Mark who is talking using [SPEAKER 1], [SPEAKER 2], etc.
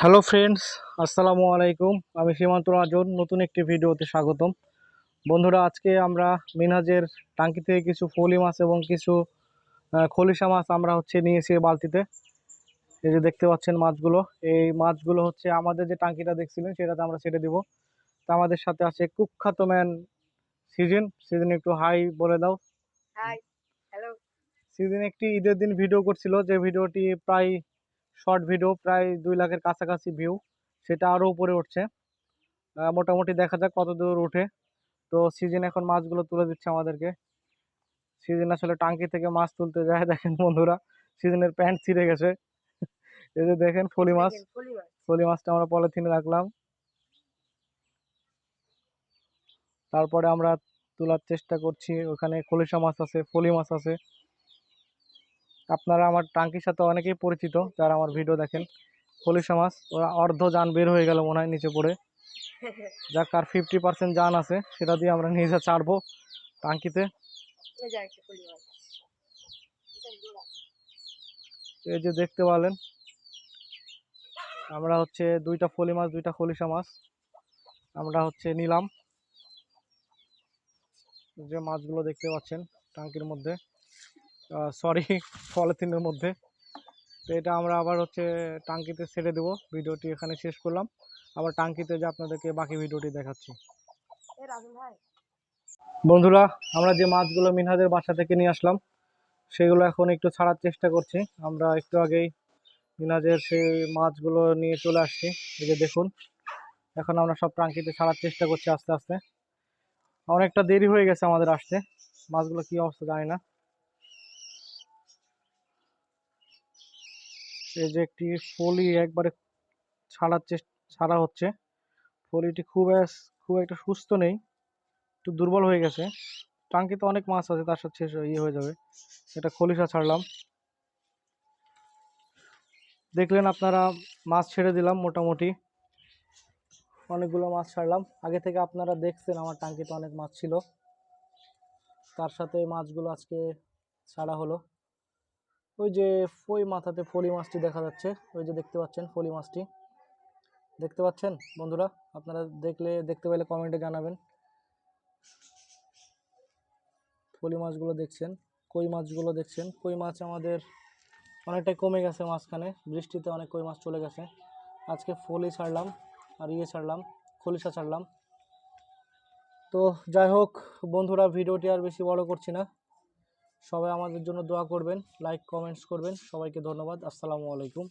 [SPEAKER 1] Hello friends আসসালামু আলাইকুম। আমি সীমান্ত রাজন নতুন একটি ভিডিওতে স্বাগতম। বন্ধুরা আজকে আমরা মিনহাজের টাঙ্কি থেকে কিছু ফলি মাছ এবং কিছু খলিশা মাছ আমরা হচ্ছে নিয়েছি বালতিতে। এই যে দেখতে পাচ্ছেন মাছগুলো। এই মাছগুলো হচ্ছে আমাদের যে টাঙ্কিটা দেখছিলেন সেটাতে আমরা ছেড়ে দিব। তা আমাদের সাথে আছে কুখ্যাত ম্যান সিজন। সিজন একটু হাই বলে দাও।
[SPEAKER 2] Hi hello.
[SPEAKER 1] সিজন একটি ঈদের দিন ভিডিও করছিল যে ভিডিওটি প্রায় শর্ট ভিডিও প্রায় দুই লাখের কাছাকাছি ভিউ সেটা আরও উপরে উঠছে। মোটামুটি দেখা যাক কত দূর উঠে। তো সিজন এখন মাছগুলো তুলে দিচ্ছে আমাদেরকে। সিজন আসলে টাঙ্কি থেকে মাছ তুলতে যায় দেখেন বন্ধুরা সিজনের প্যান্ট ছিঁড়ে গেছে। এই যে দেখেন ফলি মাছ।
[SPEAKER 2] ফুলি মাছ।
[SPEAKER 1] ফলি মাছটা আমরা পলিথিনে রাখলাম। তারপরে আমরা তোলার চেষ্টা করছি ওখানে খলিশা মাছ আছে ফলি মাছ আছে। আপনারা আমার টাঙ্কির সাথে অনেকেই পরিচিত যারা আমার ভিডিও দেখেন। খলিশা মাছ ওরা অর্ধ যান বের হয়ে গেল মনে হয় নিচে পড়ে। যাক কার ফিফটি পার্সেন্ট যান আছে, সেটা দিয়ে আমরা নিয়ে যা ছাড়বো টাঙ্কিতে।
[SPEAKER 2] যা
[SPEAKER 1] এই যে দেখতে পারলেন, আমরা হচ্ছে দুইটা ফলি মাছ, দুইটা খলিশা মাছ আমরা হচ্ছে নিলাম। যে মাছগুলো দেখতে পাচ্ছেন, টাঙ্কির মধ্যে। সরি পলিথিনের মধ্যে। তো এটা আমরা আবার হচ্ছে টাঙ্কিতে ছেড়ে দেবো। ভিডিওটি এখানে শেষ করলাম। আবার টাঙ্কিতে যে আপনাদেরকে বাকি ভিডিওটি দেখাচ্ছি। বন্ধুরা আমরা যে মাছগুলো মিনহাজের বাসা থেকে নিয়ে আসলাম সেগুলো এখন একটু ছাড়ার চেষ্টা করছি। আমরা একটু আগেই মিনহাজের সেই মাছগুলো নিয়ে চলে আসছি। এই যে দেখুন এখন আমরা সব টাঙ্কিতে ছাড়ার চেষ্টা করছি আস্তে আস্তে। অনেকটা দেরি হয়ে গেছে আমাদের আসতে। মাছগুলো কি অবস্থা জানি না। এই যে একটি ফলি একবারে ছাড়ার চেষ্টা ছাড়া হচ্ছে। ফলিটি খুব খুব একটা সুস্থ নেই, একটু দুর্বল হয়ে গেছে। টাঙ্কিতে অনেক মাছ আছে, তার সাথে ইয়ে হয়ে যাবে। এটা খলিশা ছাড়লাম। দেখলেন আপনারা, মাছ ছেড়ে দিলাম মোটামুটি। অনেকগুলো মাছ ছাড়লাম। আগে থেকে আপনারা দেখছেন আমার টাঙ্কিতে অনেক মাছ ছিল। তার সাথে মাছগুলো আজকে ছাড়া হলো। ওই যে ওই মাথাতে ফলি মাছটি দেখা যাচ্ছে, ওই যে দেখতে পাচ্ছেন ফলি মাছটি। দেখতে পাচ্ছেন বন্ধুরা? আপনারা দেখলে, দেখতে পেলে কমেন্টে জানাবেন। ফলি মাছগুলো দেখছেন, কই মাছগুলো দেখছেন? কই মাছ আমাদের অনেকটাই কমে গেছে মাঝখানে, বৃষ্টিতে অনেক কই মাছ চলে গেছে। আজকে ফলি ছাড়লাম আর ইয়ে ছাড়লাম, খলিশা ছাড়লাম। তো যাই হোক, বন্ধুরা, ভিডিওটি আর বেশি বড় করছি না। সবাই আমাদের জন্য দোয়া করবেন লাইক কমেন্টস করবেন। সবাইকে ধন্যবাদ। আসসালামু আলাইকুম।